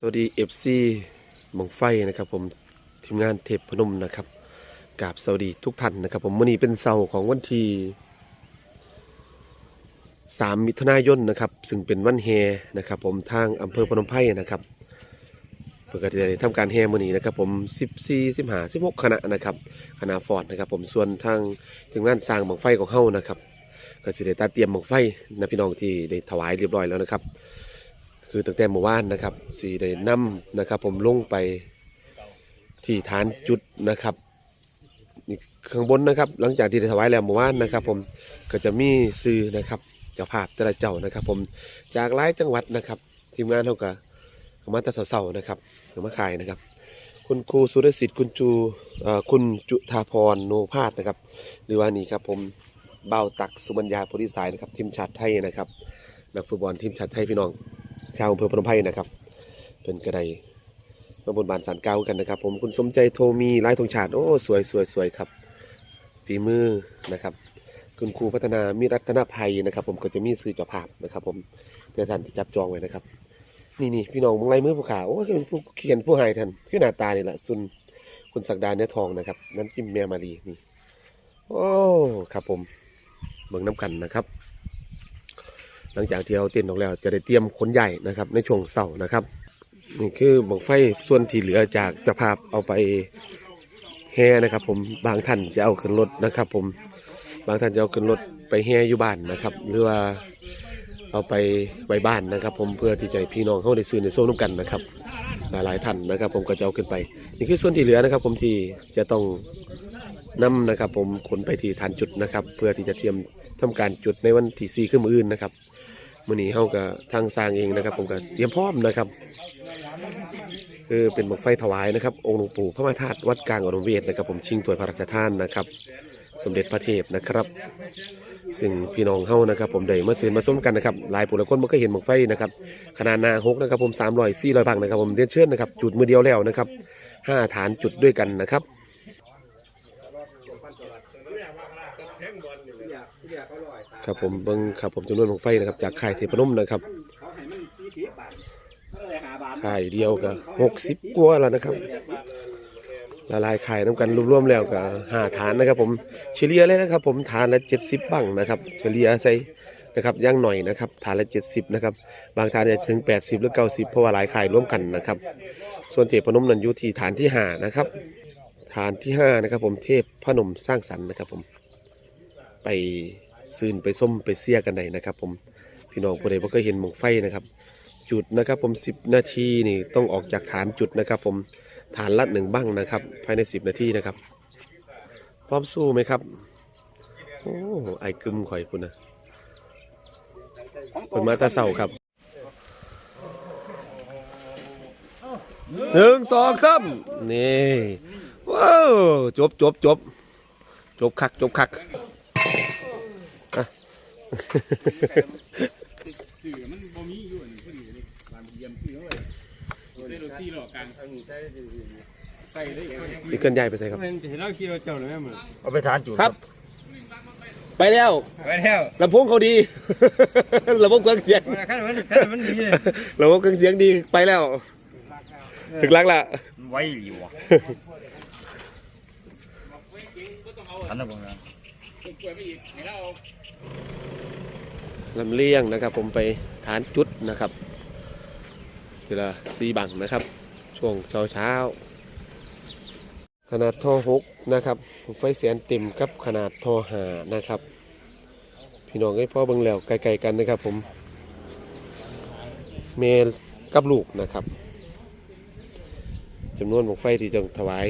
สวัสดี FC หมองไฟนะครับผมทีมงานเทพพนมนะครับกราบสวัสดีทุกท่านนะครับผมวันนี้เป็นเสาร์ของวันที่3มิถุนายนนะครับ ซึ่งเป็นวันแฮนะครับผมทางอำเภอพนมไพรนะครับเพื่อจะได้ทำการแฮมื้อนี้นะครับผม 14 15 16คณะนะครับคณะฟอร์ดนะครับผมส่วนทางทีมงานสร้างบังไฟของเฮานะครับ ก็สิได้ตัดเตรียมบังไฟนะพี่น้องที่ได้ถวายเรียบร้อยแล้วนะครับ คือตั้งแต่เมื่อวานนะครับสีได้นำนะครับ ผมลงไปที่ฐานจุดนะครับข้างบนนะครับ หลังจากที่ได้ถวายแล้วเมื่อวานนะครับ ผมก็จะมีซื้อนะครับเจ้าภาพแต่ละเจ้านะครับ ผมจากหลายจังหวัดนะครับ ทีมงานเขาก็เข้ามาต่เสาๆนะครับมาขายนะครับ คุณครูสุรสิทธิ์คุณจูคุณจุธาพรโนภาสนะครับ หรือว่านี่ครับผมเบาตักสุบัญญาโพธิสายนะครับทีมชาติไทยนะครับนักฟุตบอลทีมชาติไทยพี่น้อง ชาวอำเภอพนมไพรนะครับเป็นกระไดมาบนบานสารเก้ากันนะครับ ผมคุณสมใจโทมีลายธงชาติโอ้สวยสวยสวยครับฝีมือนะครับ คุณครูพัฒนามีรัตนภัยนะครับ ผมก็จะมีสื่อจ้าภาพนะครับ ผมเดี๋ยวท่านที่จับจองไว้นะครับ นี่นี่พี่น้องมองลายมือผู้ขาวโอ้ยเป็นผู้เขียนผู้ให้ท่านคือหน้าตานี่แหละสุนคุณศักดาเนื้อทองนะครับน้ำจิ้มแม่มารีนี่โอ้ครับผมเบิ่งน้ำกันนะครับ หลังจากที่เอาเต้นท์ออกแล้วจะได้เตรียมขนใหญ่นะครับ ในช่วงเสาร์นะครับนี่คือบังไฟส่วนที่เหลือจากจ้าภาพเอาไปแห่นะครับ ผมบางท่านจะเอาขึ้นรถนะครับ ผมบางท่านจะเอาขึ้นรถไปแห่อยู่บ้านนะครับ หรือว่าเอาไปไว้บ้านนะครับ ผมเพื่อที่จะพี่น้องเขาได้ซื้อในโซ่ร่วมกันนะครับ หลายๆท่านนะครับ ผมก็จะเอาขึ้นไป นี่คือส่วนที่เหลือนะครับ ผมที่จะต้องนำนะครับ ผมขนไปที่ฐานจุดนะครับ เพื่อที่จะเตรียมทำการจุดในวันที่สี่ขึ้นมืออื่นนะครับ มื่อนี้เฮาก็ทางสร้างเองนะครับ ผมก็เตรียมพร้อมนะครับคือเป็นบังไฟถวายนะครับ องค์หลวงปู่พระมาธาตุวัดกลางอรุณเวทนะครับ ผมชิงถวยพระราชทานนะครับ สมเด็จพระเทพนะครับ ซึ่งพี่น้องเฮานะครับ ผมได้มาซื้อมาส้มกันนะครับหลายผู้หลายคนมันก็เห็นบังไฟนะครับขนาดนาหกนะครับ ผมสามร้อยสี่ร้อยบังนะครับ ผมเรียนเชิญนะครับ จุดมือเดียวแล้วนะครับห้าฐานจุดด้วยกันนะครับ ครับผมเบิ้งครับผมจำนวนของไฟนะครับจากค่ายเทพนมนะครับเขาให้มันสี่สิบบาทเขาเลยหาบาทค่ายเดียวก็หกสิบกว่าแล้วนะครับละลายไข่น้ำกันรวมๆแล้วก็ห้าฐานนะครับ ผมเฉลี่ยเลยนะครับ ผมฐานละเจ็ดสิบบังนะครับ เฉลี่ยใส่นะครับย่างหน่อยนะครับฐานละเจ็ดสิบนะครับบางฐานเนี่ยถึงแปดสิบหรือเก้าสิบเพราะว่าหลายไข่ร่วมกันนะครับ ส่วนเทพพนมนั้นอยู่ที่ฐานที่ห้านะครับ ฐานที่ห้านะครับผมเทพพนมสร้างสรรค์นะครับผมไปซืนไปส้มไปเสียกันได้นะครับผมพี่น้องผู้ใดบ่เคยเห็นหมองไฟนะครับ จุดนะครับผม10 นาทีนี่ต้องออกจากฐานจุดนะครับ ผมฐานละหนึ่งบ้างนะครับ ภายใน 10 นาทีนะครับ พร้อมสู้ไหมครับโอ้ไอ้กึมข่อยคุณนะเป็นมาตาเสาครับหนึ่งสองสามนี่ ว้าวจบจบจบจบคักจบคักสื่อมันบ่มีอยู่อันนี้พอดีนี่บานเยี่ยมสื่อเลยได้รถที่หลอกกลางใส่ได้ค่อยนี่เกินใหญ่ไปใส่ครับมันเห็นเราขี่รถเจ้าเลยแม่มึงเอาไปทานจุดครับ ไปแล้วไปแล้วลำโพงเขาดีลำโพงเครื่องเสียงมันขั้นมันขั้นมันดีลำโพงเครื่องเสียงดีไปแล้ว ถึงรักละไว้หลิวอะ ทันนะผมนะลำเลียงนะครับ ผมไปฐานจุดนะครับทีละสีบังนะครับ ช่วงเช้าเช้าขนาดท่อหกนะครับไฟแสนเต็มกับขนาดท่อหานะครับ พี่น้องให้พ่อเบิ่งแล้วไกลๆกันนะครับ ผมเมลกับลูกนะครับจำนวนของไฟที่จะถวาย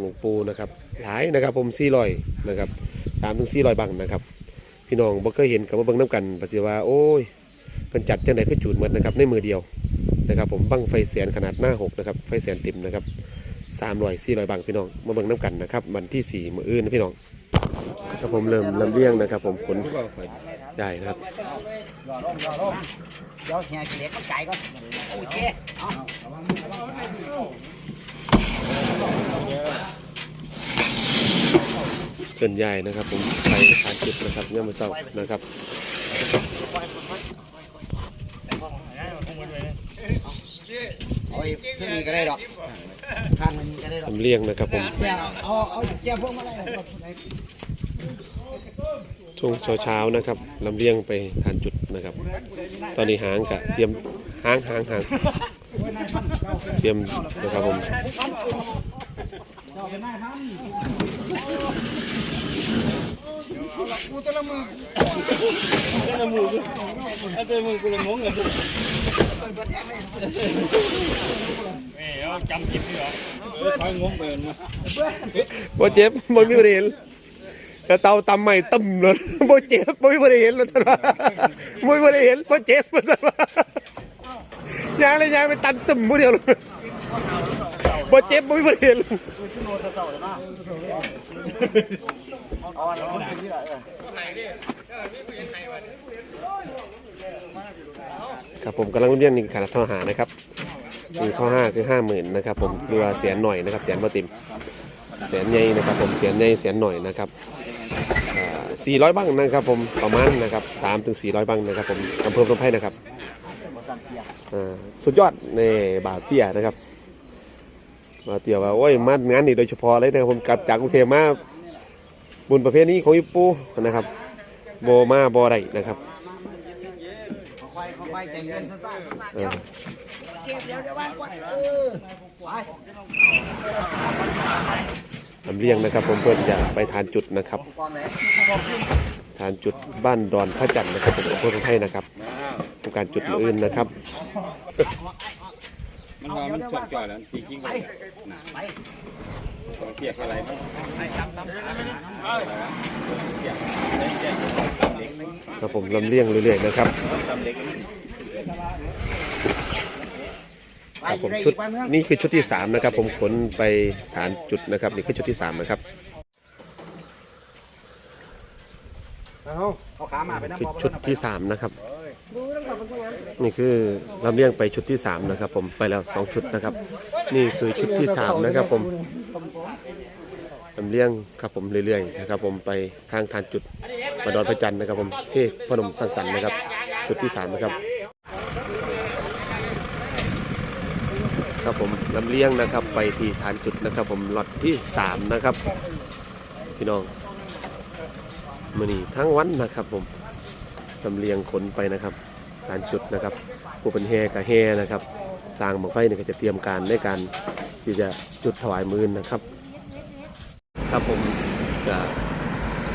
หลวงปู่นะครับหลายนะครับผมสี่ร้อยนะครับสามถึงสี่ร้อยบังนะครับ พี่น้องบ่เคยเห็นกับว่าเบิ่งน้ำกันปัจจุบันโอ้ยเพิ่นจัดจังได๋คือจูดหมดนะครับในมือเดียวนะครับผมบังไฟแสนขนาดหน้าหกนะครับไฟแสนเต็มนะครับสามร้อยสี่ร้อยบังพี่น้องมาเบิ่งน้ำกันนะครับวันที่สี่มืออื่นนะพี่น้องครับผมเริ่มลำเลียงนะครับ ผมขนใหญ่นะครับเดี๋ยวเฮียเล็กก็จ่ายก่อนโอเค เอาเคลื่นะครับ ผมไปฐานจุดนะครับเนี่ยมาเศร้านะครับเอาอีกซึ่งนี้ก็ได้ดอกข้างนึงก็ได้ดอกลำเลียงนะครับผมแก้วเอาเอาแก้วพวกมาได้ช่วงเช้าๆนะครับลำเลียงไปทานจุดนะครับ ตอนนี้หางกะเตรียมหางหางหางเตรียมนะครับผม เอาตัวมึงกูเลยงงเลยเอ้ยเอาจำผิดนี่เหรอคอยงงไปมันมาบ่เจ็บบ่มีประเด็นกระเตาตำใหม่ตึมเลยบ่เจ็บบ่มีประเด็นเลยท่านว่าบ่มีประเด็นบ่เจ็บท่านว่ายางเลยยางไปตันตึมบ่เดียวเลย บ่เจ็บบ่มีประเด็นครับผมกำลังเรียนนี่ขนาดท่อหานะครับคือท่อห้าคือห้าหมื่นนะครับผมเรือเสียนหน่อยนะครับเสียนบ่ติมเสียนใหญ่นะครับผมเสียนใหญ่เสียนหน่อยนะครับสี่ร้อย400บังนะครับผมประมาณนะครับสามถึงสี่ร้อยบังนะครับผมอำเภอพนมไพรนะครับสุดยอดในบ่าวเตี้ยนะครับ บ่าวเตี้ยว่าโอ้ยมางานนี่โดยเฉพาะเลยนะครับผมกลับจากกรุงเทพมาบุญประเภทนี้ของญี่ปุ่นนะครับโบมาโบไรนะครับค่อยค่อยใจเย็นซะเออเก็บเดี๋ยวเดี๋ยววางก่อนเออไปลำเลียงนะครับผมเพื่อนจะไปทานจุดนะครับกองไหนทานจุดบ้านดอนพระจันทร์นะครับผมอำเภอพนมไพรนะครับทำการจุดมืออื่นนะครับ มันว่ามันชอบจ่อยแล้วจริงๆไปเลยไปเกียกอะไรมั้งครับผมลำเลียงเรื่อยๆนะครับไปครับผมได้ชุอีดกวันเมื่อนี่คือชุดที่สามนะครับ ผมขนไปฐานจุดนะครับ นี่คือชุดที่สามนะครับเอาเอาขามาไปน้ำคือบ่อชุดที่สามนะครับ นี่คือลำเลียงไปชุดที่สามนะครับ ผมไปแล้วสองชุดนะครับ นี่คือชุดที่สามนะครับผมลำเลียงครับผมเรื่อยๆนะครับ ผมไปทางทานจุดมาดอนพระจันทร์นะครับผมเทพพนมสังสรรค์นะครับ ชุดที่สามนะครับ ครับผมลำเลียงนะครับไปที่ฐานจุดนะครับ ผมล็อตที่สามนะครับ พี่น้องมือนี้ทั้งวันนะครับผมลำเลียงขนไปนะครับ ฐานจุดนะครับผู้เป็นแฮกับแฮนะครับสร้างบังไฟเนี่ยก็จะเตรียมการในการที่จะจุดถวายมือนะครับ ครับผมจะ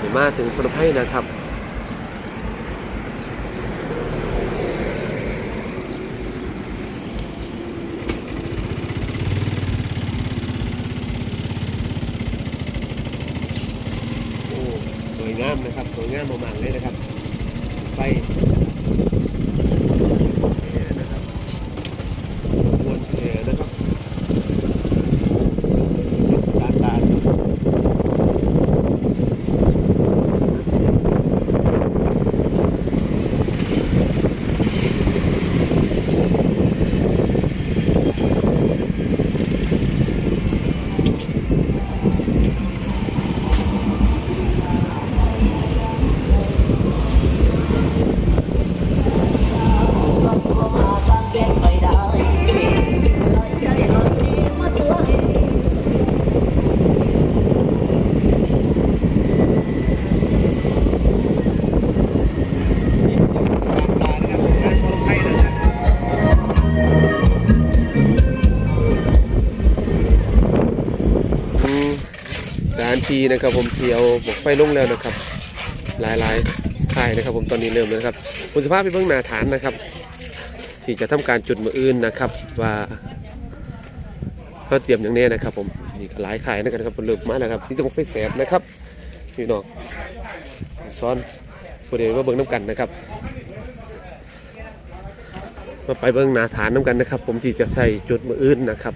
ถึงมาถึงพนมไพรนะครับโอ้สวยงามนะครับสวยงามมากๆเลยนะครับไฟ ทีนะครับ ผมเที่ยวบอกไฟลงแล้วนะครับ หลายหลายค่ายนะครับ ผมตอนนี้เริ่มแล้วนะครับคุณสภาพไปเบื้องหน้าฐานนะครับ ที่จะทำการจุดมืออื่นนะครับ ว่าเขาเตรียมอย่างนี้นะครับ ผมนี่หลายค่ายนะครับผมเริ่มมาแล้วครับนี่ต้องไฟแสบนะครับพี่น้องซ้อนประเดี๋ยวมาเบิ้งน้ำกันนะครับ มาไปเบิ้งหน้าฐานน้ำกันนะครับ ผมที่จะใส่จุดมืออื่นนะครับ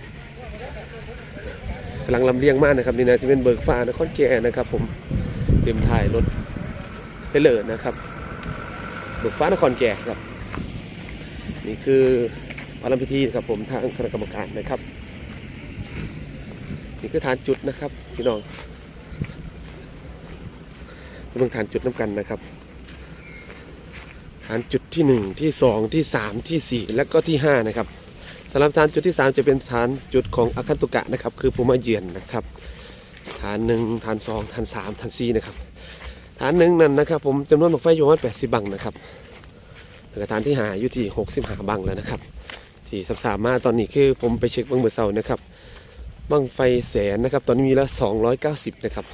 ำลังลำเลียงมากนะครับนี่นะจะเป็นเบิกฟ้านครแก่นะครับ ผมเตรียมถ่ายรถเทเลอร์นะครับ เบิกฟ้านครแก่ครับ นี่คือพระรำพิธีครับผมทางคณะกรรมการนะครับ นี่คือฐานจุดนะครับพี่น้องเบิ่งฐานจุดน้ำกันนะครับ ฐานจุดที่หนึ่งที่สองที่สามที่สี่และก็ที่ห้านะครับ สำหรับฐานจุดที่สามจะเป็นฐานจุดของอาคันตุกะนะครับ คือผู้มาเยือนนะครับฐานหนึ่งฐานสองฐานสามฐานสี่นะครับฐานหนึ่งนั่นนะครับ ผมจำนวนบังไฟอยู่ประมาแปดสิบบังนะครับแล้วฐานที่หาอยู่ที่หกสิบห้าบังแล้วนะครับ ที่สับสามมาตอนนี้คือผมไปเช็คบังเมื่อเสาร์นะครับบังไฟแสนนะครับ ตอนนี้มีละสองร้อยเก้าสิบนะครับ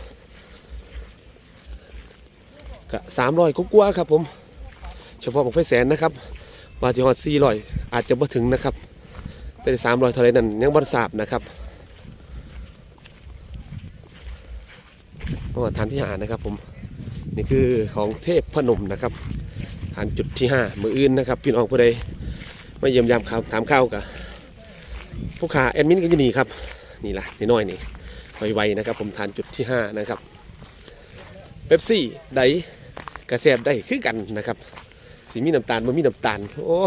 ก็สามร้อยกว่าครับผม เฉพาะบังไฟแสนนะครับว่าที่ฮอดสี่ร้อยอาจจะบ่ถึงนะครับ แต่สามรอยเท่าไรนั่นยังบ่ทราบนะครับก็ฐานที่หานะครับผมนี่คือของเทพพนมนะครับฐานจุดที่ห้ามืออื่นนะครับพี่น้องผู้ใดมาเยี่ยมยามข่าวถามข้าวกับผู้ขาแอดมินกันอยู่นี่ครับนี่ล่ะนี่น้อยนี่ไวๆนะครับ ผมฐานจุดที่ห้านะครับเป๊ปซี่ไดกระแสบได้คือกันนะครับสีมีน้ำตาลมันมีน้ำตาล โอ้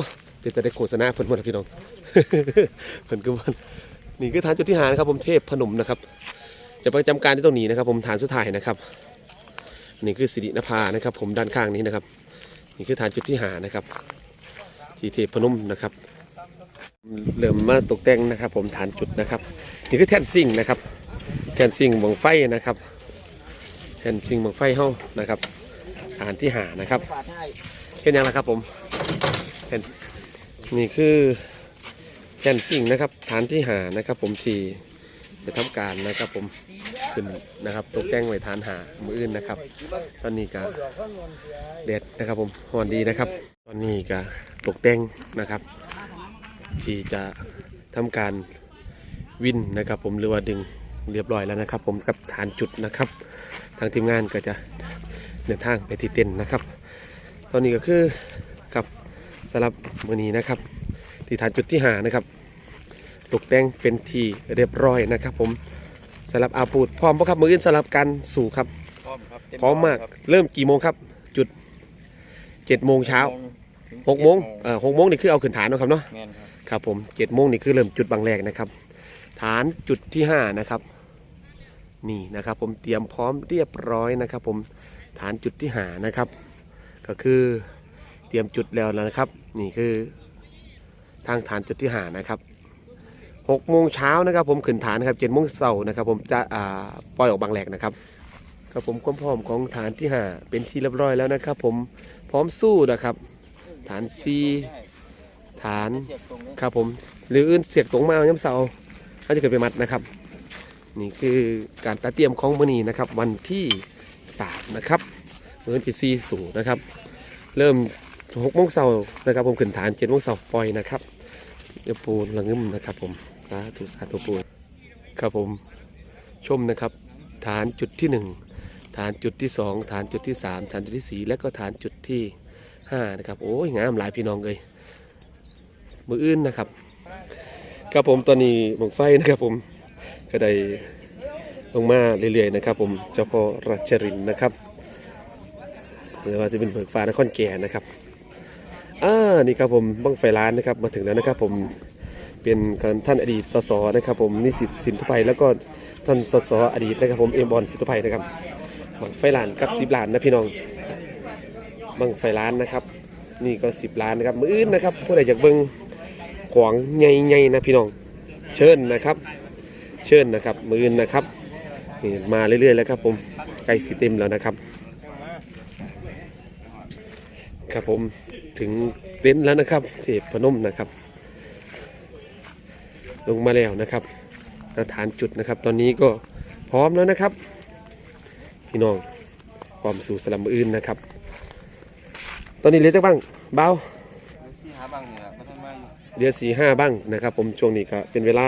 เป็นแต่ได้โฆษณาเพิ่นหมดแล้วพี่น้อง เพิ่นก็มันนี่คือฐานจุดที่หานะครับ ผมเทพพนมนะครับ จะประจำการที่ตรงนี้นะครับ ผมฐานสุดท้ายนะครับ นี่คือสิรินภานะครับ ผมด้านข้างนี้นะครับ นี่คือฐานจุดที่หานะครับ ที่เทพนมนะครับ เริ่มมาตกแต่งนะครับ ผมฐานจุดนะครับ นี่คือแท่นซิ่งนะครับ แท่นซิ่งบังไฟนะครับ แท่นซิ่งบังไฟเฮานะครับฐานที่หานะครับเห็นยังละครับ ผมแท่นนี่คือ แท่นซิ่งนะครับฐานที่หานะครับ ผมทีจะทำการนะครับ ผมขึ้นนะครับตกแต่งไว้ฐานหามืออื่นนะครับ ตอนนี้ก็เด็ดนะครับ ผมหอนดีนะครับ ตอนนี้ก็ตกแต่งนะครับ ที่จะทำการวินนะครับ ผมหรือว่าดึงเรียบร้อยแล้วนะครับ ผมกับฐานจุดนะครับ ทางทีมงานก็จะเดินทางไปที่เต็นนะครับ ตอนนี้ก็คือครับสำหรับมือนี้นะครับ ที่ฐานจุดที่หานะครับตกแต่งเป็นที่เรียบร้อยนะครับ ผมสำหรับอาปูดพร้อมปะครับมืออื่นสำหรับการสู่ครับพร้อมครับเต็พร้อมมากเริ่มกี่โมงครับ จุดเจ็ดโมงเช้าหกโมงเอ่อหกโมงนี่คือเอาขึ้นฐานเนาะครับเนาะแม่นครับครับผมเจ็ดโมงนี่คือเริ่มจุดบางแรกนะครับ ฐานจุดที่ห้านะครับนี่นะครับ ผมเตรียมพร้อมเรียบร้อยนะครับ ผมฐานจุดที่หานะครับ ก็คือเตรียมจุดแล้วนะครับ นี่คือ ทางฐานจุดที่หานะครับหกโมงเช้านะครับ ผมขึ้นฐานครับเจ็ดโมงเช้านะครับ ผมจะอ่าปล่อยออกบางแหลกนะครับครับผมความพร้อมของฐานที่หาเป็นที่เรียบร้อยแล้วนะครับ ผมพร้อมสู้นะครับ ฐานซีฐานครับผมหรืออื่นเสียกตรงมาอาย้ำเสาเขาจะเกิดไปมัดนะครับ นี่คือการตัดเตรียมของมือนีนะครับ วันที่สามนะครับเมือที่สี่สูนะครับ เริ่มหกโมงเสาร์นะครับ ผมขึ้นฐานเจ็ดโมงเสาร์ปล่อยนะครับ เดี๋ยวปูนละงึมนะครับผมสาธุสาธุปูนครับผมชมนะครับ ฐานจุดที่หนึ่งฐานจุดที่สองฐานจุดที่สามฐานจุดที่สี่และก็ฐานจุดที่ห้านะครับโอ้ยงามหลายพี่น้องเลยมืออื่นนะครับครับผมตอนนี้หมองไฟนะครับผมก็ได้ลงมาเรื่อยๆนะครับ ผมเจ้าพ่อรัชรินทร์นะครับหรือว่าจะเป็นเบิกฟ้านครแก่นะครับ อ่านี่ครับผมบังไฟล้านนะครับมาถึงแล้วนะครับผมเป็นท่านอดีตสสนะครับผมนิสิตสินทุไพแล้วก็ท่านสสอดีตนะครับผมเอมบอลสินทุไพนะครับบังไฟล้านกับสิบล้านนะพี่น้องบังไฟล้านนะครับ นี่ก็สิบล้านนะครับมืออื่นนะครับผู้ใดอยากเบิ่งของใหญ่ๆนะพี่น้องเชิญนะครับ เชิญนะครับมืออื่นนะครับนี่มาเรื่อยๆแล้วครับผมใกล้สิเต็มแล้วนะครับ ครับผม ถึงเต็นท์แล้วนะครับเทพพนมนะครับ ลงมาแล้วนะครับสถานจุดนะครับ ตอนนี้ก็พร้อมแล้วนะครับ พี่น้องพร้อมสู่สลัมอื่นนะครับ ตอนนี้เหลือจักบ้างเบาสี่หาบังเนี่ยมาท่านบ้างเดือสี่ห้าบ้างนะครับ ผมช่วงนี้ก็เป็นเวลา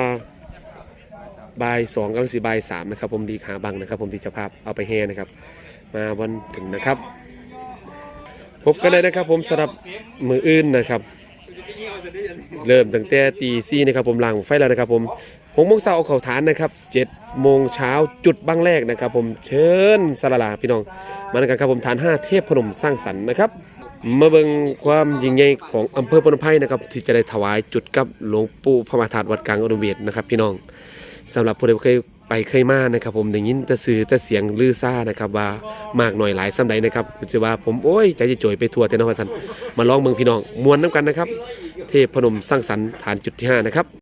บ่ายสองกังสี่บ่ายสามนะครับ ผมดีขาบังนะครับ ผมที่จะภาพเอาไปแห่นะครับ มาวันถึงนะครับ พบกันเลยนะครับผมสำหรับมืออื่นนะครับ เริ่มตั้งแต่ตีสี่นะครับผมลางไฟแล้วนะครับ ผมหกโมงเช้าเอาเข่าฐานนะครับเจ็ดโมงเช้าจุดบังแรกนะครับ ผมเชิญสลาลาพี่น้อง มาด้วยกันครับผมฐานห้าเทพพนมสร้างสรรค์นะครับมาเบิ่งความยิ่งใหญ่ของอำเภอพนมไพรนะครับ ที่จะได้ถวายจุดกับหลวงปู่พระมาธาตุวัดกลางอุดมเวทนะครับ พี่น้องสำหรับผู้ใดเคย ไปเคยมานะครับผมได้ยินแต่สื่อแต่เสียงลือซ่านะครับว่ามากหน่อยหลายซ้ำใดนะครับจะว่าผมโอ้ยใจจะจ่อยไปทั่วแต่นครสันมาลองเมืองพี่น้องมวนน้ำกันนะครับ เทพพนมสร้างสรรค์ฐานจุดที่5นะครับ